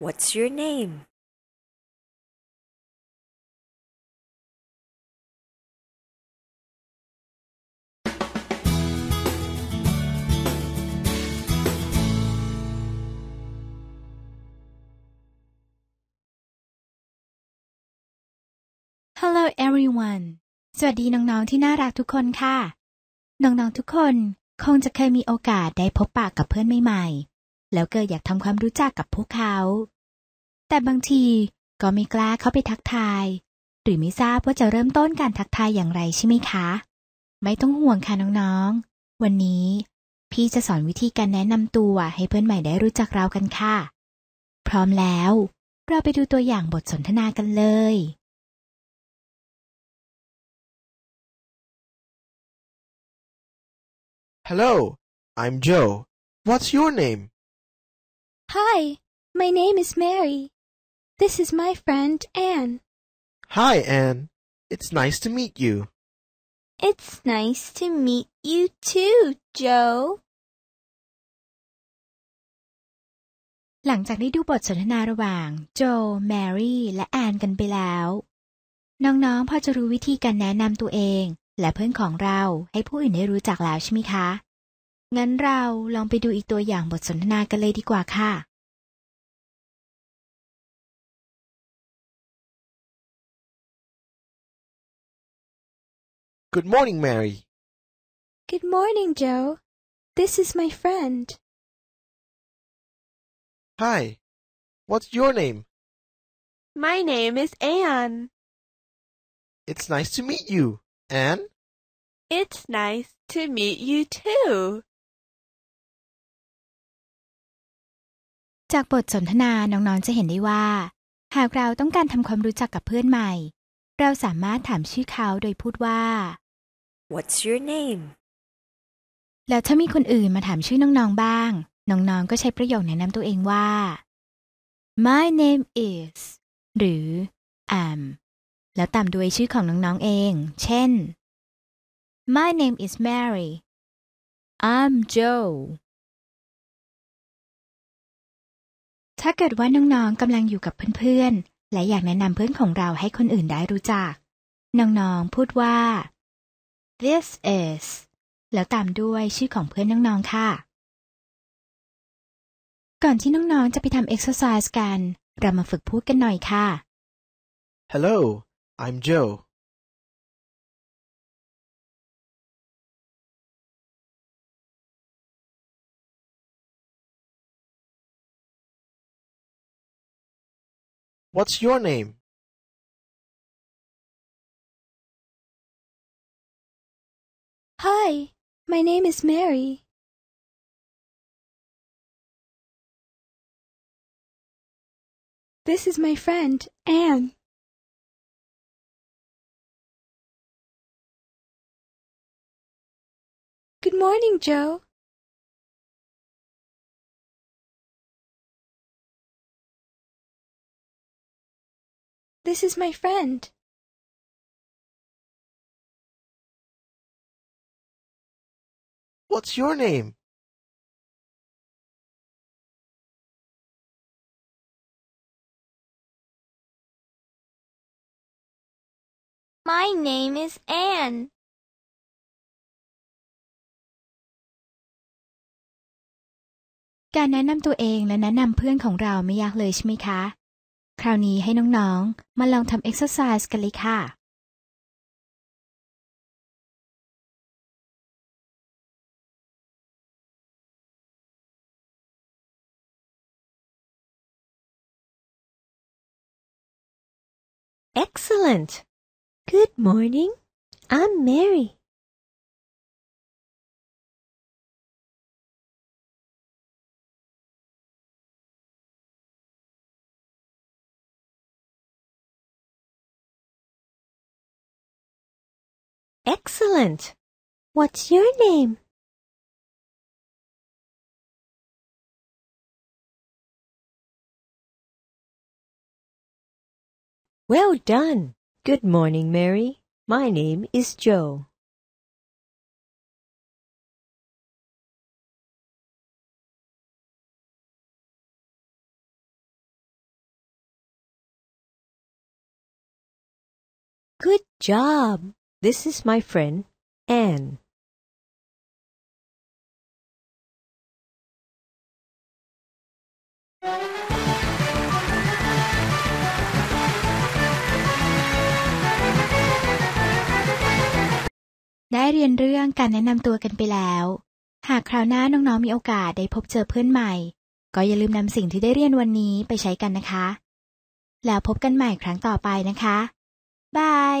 What's your name? Hello everyone สวัสดีน้อง ๆ ที่น่ารักทุกคนค่ะ น้อง ๆ ทุกคนคงจะเคยมีโอกาสได้พบปะกับเพื่อนใหม่ๆ แล้วเกิดอยากทำความรู้จักกับพวกเขา แต่บางทีก็ไม่กล้าเข้าไปทักทาย หรือไม่ทราบว่าจะเริ่มต้นการทักทายอย่างไรใช่ไหมคะ ไม่ต้องห่วงค่ะน้องๆ วันนี้พี่จะสอนวิธีการแนะนำตัวให้เพื่อนใหม่ได้รู้จักเรากันค่ะ พร้อมแล้ว เราไปดูตัวอย่างบทสนทนากันเลย Hello, I'm Joe. What's your name? Hi, my name is Mary. This is my friend Anne. Hi, Anne. It's nice to meet you. It's nice to meet you too, Joe. หลังจากได้ดูบทสนทนาระหว่างโจ แมรี่ และแอนกันไปแล้ว น้องๆ พอจะรู้วิธีการแนะนำตัวเอง และเพื่อนของเราให้ผู้อื่นได้รู้จักแล้วใช่ไหมคะ งั้นเราลองไปดูอีกตัวอย่างบทสนทนากันเลยดีกว่าค่ะ Good morning, Mary. Good morning, Joe. This is my friend. Hi. What's your name? My name is Anne. It's nice to meet you, Anne. It's nice to meet you too. จากบทสนทนาน้องๆจะเห็นได้ว่า หากเราต้องการทำความรู้จักกับเพื่อนใหม่ เราสามารถถามชื่อเขาโดยพูดว่า What's your name? แล้วถ้ามีคนอื่นมาถามชื่อน้องๆบ้าง น้องๆก็ใช้ประโยคแนะนำตัวเองว่า My name is หรือ am แล้วตามด้วยชื่อของน้องๆเอง เช่น My name is Mary I'm Joe ถ้าเกิดว่าน้องๆกำลังอยู่กับเพื่อนๆ และอยากแนะนำเพื่อนของเราให้คนอื่นได้รู้จัก น้องๆ พูดว่า This is แล้วตามด้วยชื่อของเพื่อนน้องๆ ค่ะ ก่อนที่น้องๆ จะไปทำ exercise กัน เรามาฝึกพูดกันหน่อยค่ะ Hello, I'm Joe. What's your name? Hi, my name is Mary. This is my friend Anne. Good morning, Joe. This is my friend. What's your name? My name is Anne. การแนะนำ คราวนี้ให้น้องๆ มาลองทำเอ็กซ์ไซส์กันเลยค่ะ Excellent. Good morning. I'm Mary. Excellent. What's your name? Well done. Good morning, Mary. My name is Joe. Good job. This is my friend, Anne. ได้เรียนเรื่องการแนะนำตัวกันไปแล้ว หากคราวหน้าน้องๆมีโอกาสได้พบเจอเพื่อนใหม่ ก็อย่าลืมนำสิ่งที่ได้เรียนวันนี้ไปใช้กันนะคะ แล้วพบกันใหม่ครั้งต่อไปนะคะ บาย